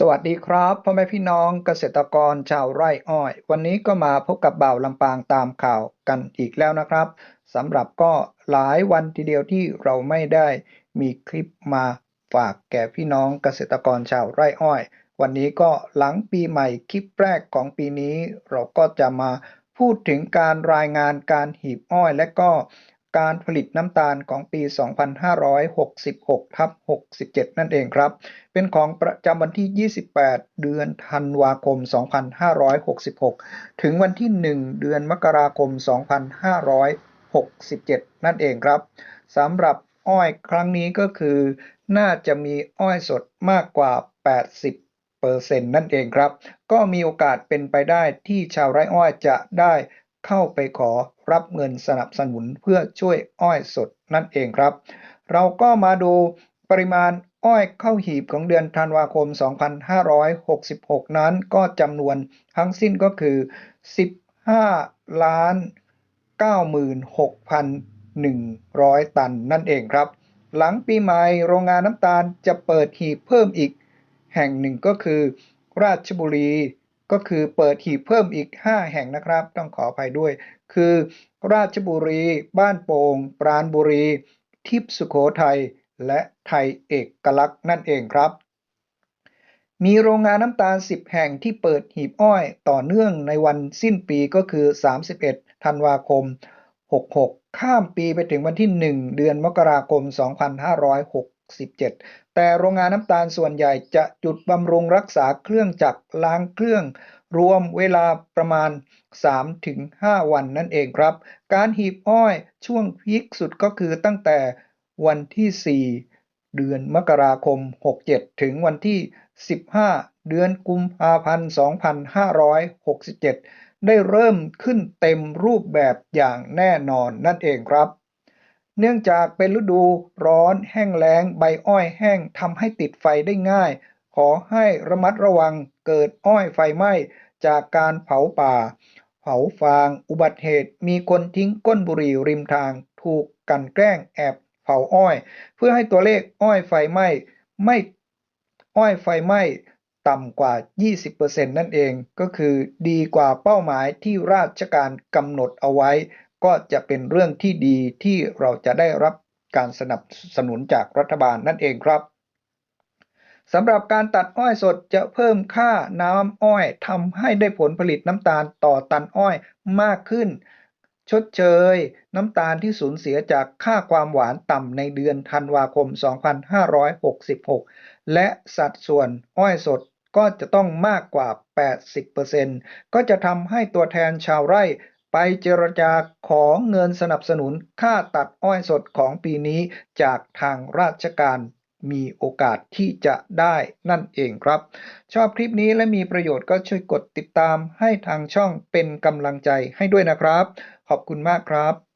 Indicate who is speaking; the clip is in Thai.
Speaker 1: สวัสดีครับพ่อแม่พี่น้องเกษตรกรชาวไร่อ้อย วันนี้ก็มาพบกับบ่าวลำปางตามข่าวกันอีกแล้วนะครับสำหรับก็หลายวันทีเดียวที่เราไม่ได้มีคลิปมาฝากแก่พี่น้องเกษตรกรชาวไร่อ้อย วันนี้ก็หลังปีใหม่คลิปแรกของปีนี้ เราก็จะมาพูดถึงการรายงานการหีบอ้อย และก็ การผลิตน้ำตาลของปี 2566ทับ67 นั่นเองครับ เป็นของประจำวันที่ 28 เดือนธันวาคม 2566 ถึงวันที่ 1 เดือนมกราคม 2567 นั่นเองครับสำหรับอ้อยครั้งนี้ก็คือ น่าจะมีอ้อยสดมากกว่า 80เปอร์เซ็นต์นั่นเองครับ ก็มีโอกาสเป็นไปได้ที่ชาวไร่อ้อยจะได้ เข้าไปขอรับเงินสนับสนุนเพื่อช่วยอ้อยสดนั่นเองครับ เราก็มาดูปริมาณอ้อยเข้าหีบของเดือนธันวาคม 2566 นั้นก็จำนวนทั้งสิ้นก็คือ 15 ล้าน 96,100 ตันนั่นเองครับ หลังปีใหม่โรงงานน้ำตาลจะเปิดหีบเพิ่มอีกแห่งหนึ่งก็คือ ราชบุรี ก็คือเปิดหีบเพิ่มอีก 5 แห่งนะครับ ต้องขออภัยด้วย คือราชบุรี บ้านโป่ง ปราณบุรี ทิพสุโขทัย และไทยเอกลักษณ์นั่นเองครับ มีโรงงานน้ำตาล 10 แห่งที่เปิดหีบอ้อยต่อเนื่องในวันสิ้นปีก็คือ 31 ธันวาคม 66 ข้ามปีไปถึงวันที่ 1 เดือนมกราคม 2567 แต่โรงงานน้ำตาลส่วนใหญ่จะจุดบำรุงรักษาเครื่องจักรล้างเครื่อง รวมเวลาประมาณ 3-5 วันนั่นเองครับ การหีบอ้อยช่วงพีคสุดก็คือตั้งแต่วันที่ 4 เดือนมกราคม 67 ถึงวันที่ 15 เดือนกุมภาพันธ์ 2567 ได้เริ่มขึ้นเต็มรูปแบบอย่างแน่นอนนั่นเองครับ เนื่องจากเป็นฤดูร้อนแห้งแล้งใบอ้อยแห้งทำให้ติดไฟได้ง่าย ขอให้ระมัดระวังเกิดอ้อยไฟไหม้จากการเผาป่า เผาฟางอุบัติเหตุ มีคนทิ้งก้นบุหรี่ริมทาง ถูกกันแกล้งแอบเผาอ้อย เพื่อให้ตัวเลขอ้อยไฟไหม้ไม่อ้อยไฟไหม้ ต่ำกว่า 20%นั่นเองก็คือดีกว่าเป้าหมายที่ราชการกำหนดเอาไว้ ก็จะเป็นเรื่องที่ดีที่เราจะได้รับการสนับสนุนจากรัฐบาลนั่นเองครับสำหรับการตัดอ้อยสดจะเพิ่มค่าน้ำอ้อยทำให้ได้ผลผลิตน้ำตาลต่อตันอ้อยมากขึ้น ชดเชย น้ำตาลที่สูญเสียจากค่าความหวานต่ำในเดือนธันวาคม 2566 และสัดส่วนอ้อยสด ก็จะต้องมากกว่า 80%ก็จะทำให้ตัวแทนชาวไร่ไปเจรจาขอเงินสนับสนุนค่าตัดอ้อยสดของปีนี้จากทางราชการมีโอกาสที่จะได้นั่นเองครับ ชอบคลิปนี้และมีประโยชน์ก็ช่วยกดติดตามให้ทางช่องเป็นกำลังใจให้ด้วยนะครับ ขอบคุณมากครับ